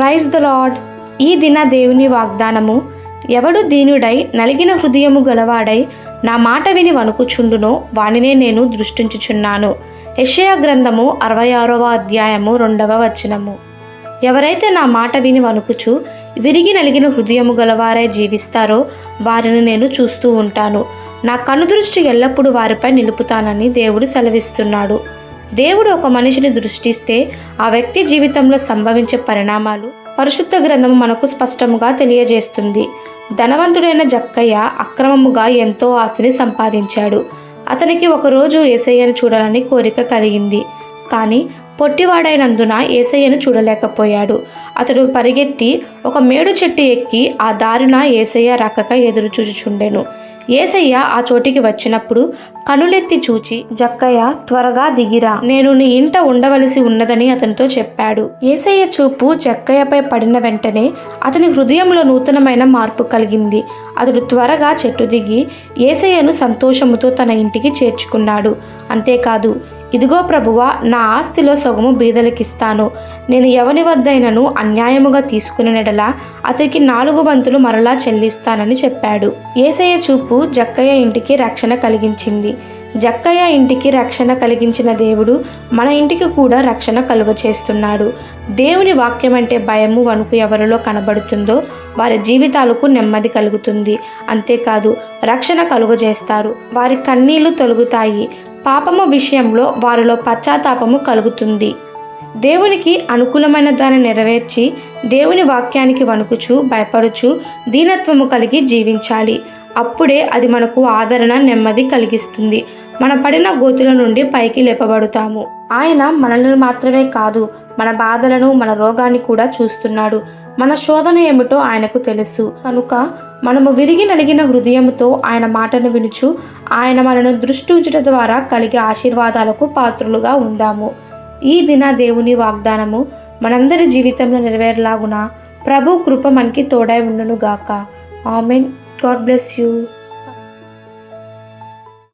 Praise the lord ఈ దిన దేవుని వాగ్దానము ఎవడు దీనుడై నలిగిన హృదయము గలవాడై నా మాట విని వణుకుచుండునో వానినే నేను దృష్టించుచున్నాను. యెషయా గ్రంథము అరవై ఆరవ అధ్యాయము రెండవ వచనము. ఎవరైతే నా మాట విని వణుకుచు విరిగి నలిగిన హృదయము గలవారై జీవిస్తారో వారిని నేను చూస్తూ ఉంటాను. నా కనుదృష్టి ఎల్లప్పుడూ వారిపై నిలుపుతానని దేవుడు సెలవిస్తున్నాడు. దేవుడు ఒక మనిషిని దృష్టిస్తే ఆ వ్యక్తి జీవితంలో సంభవించే పరిణామాలు పరిశుద్ధ గ్రంథము మనకు స్పష్టముగా తెలియజేస్తుంది. ధనవంతుడైన జక్కయ్య అక్రమముగా ఎంతో ఆస్తిని సంపాదించాడు. అతనికి ఒకరోజు ఏసయ్యను చూడాలని కోరిక కలిగింది. కానీ పొట్టివాడైనందున ఏసయ్యను చూడలేకపోయాడు. అతడు పరిగెత్తి ఒక మేడు చెట్టు ఎక్కి ఆ దారిన ఏసయ్య రాకక ఎదురు చూచుచుండెను ఏసయ్య ఆ చోటికి వచ్చినప్పుడు కనులెత్తి చూచి జక్కయ్య త్వరగా దిగిరా. నేను నీ ఇంట ఉండవలసి ఉన్నదని అతనితో చెప్పాడు. ఏసయ్య చూపు జక్కయ్యపై పడిన వెంటనే అతని హృదయంలో నూతనమైన మార్పు కలిగింది. అతడు త్వరగా చెట్టు దిగి ఏసయ్యను సంతోషముతో తన ఇంటికి చేర్చుకున్నాడు. అంతేకాదు ఇదిగో ప్రభువా నా ఆస్తిలో సొగము బీదలకిస్తాను. నేను ఎవని వద్దైనను అన్యాయముగా తీసుకునే నెడల అతనికి నాలుగు వంతులు మరలా చెల్లిస్తానని చెప్పాడు. ఏసయ్య చూపు జక్కయ్య ఇంటికి రక్షణ కలిగించింది. జక్కయ్య ఇంటికి రక్షణ కలిగించిన దేవుడు మన ఇంటికి కూడా రక్షణ కలుగ చేస్తున్నాడు దేవుని వాక్యం అంటే భయము వణుకు ఎవరిలో కనబడుతుందో వారి జీవితాలకు నెమ్మది కలుగుతుంది. అంతేకాదు రక్షణ కలుగజేస్తారు. వారి కన్నీళ్ళు తొలుగుతాయి. పాపము విషయంలో వారిలో పశ్చాత్తాపము కలుగుతుంది. దేవునికి అనుకూలమైన దాన్ని నెరవేర్చి దేవుని వాక్యానికి వణుకుచు భయపడుచు దీనత్వము కలిగి జీవించాలి. అప్పుడే అది మనకు ఆదరణ నెమ్మది కలిగిస్తుంది. మన పడిన గోతుల నుండి పైకి లేపబడుతాము. ఆయన మనల్ని మాత్రమే కాదు మన బాధలను మన రోగాన్ని కూడా చూస్తున్నాడు. మన శోధన ఏమిటో ఆయనకు తెలుసు. కనుక మనము విరిగి నలిగిన హృదయంతో ఆయన మాటను వినుచు ఆయన మనను దృష్టి ఉంచడం ద్వారా కలిగే ఆశీర్వాదాలకు పాత్రులుగా ఉందాము. ఈ దిన దేవుని వాగ్దానము మనందరి జీవితంలో నెరవేరలాగున ప్రభు కృప మనకి తోడై ఉండును గాక ఆమెన్. God bless you.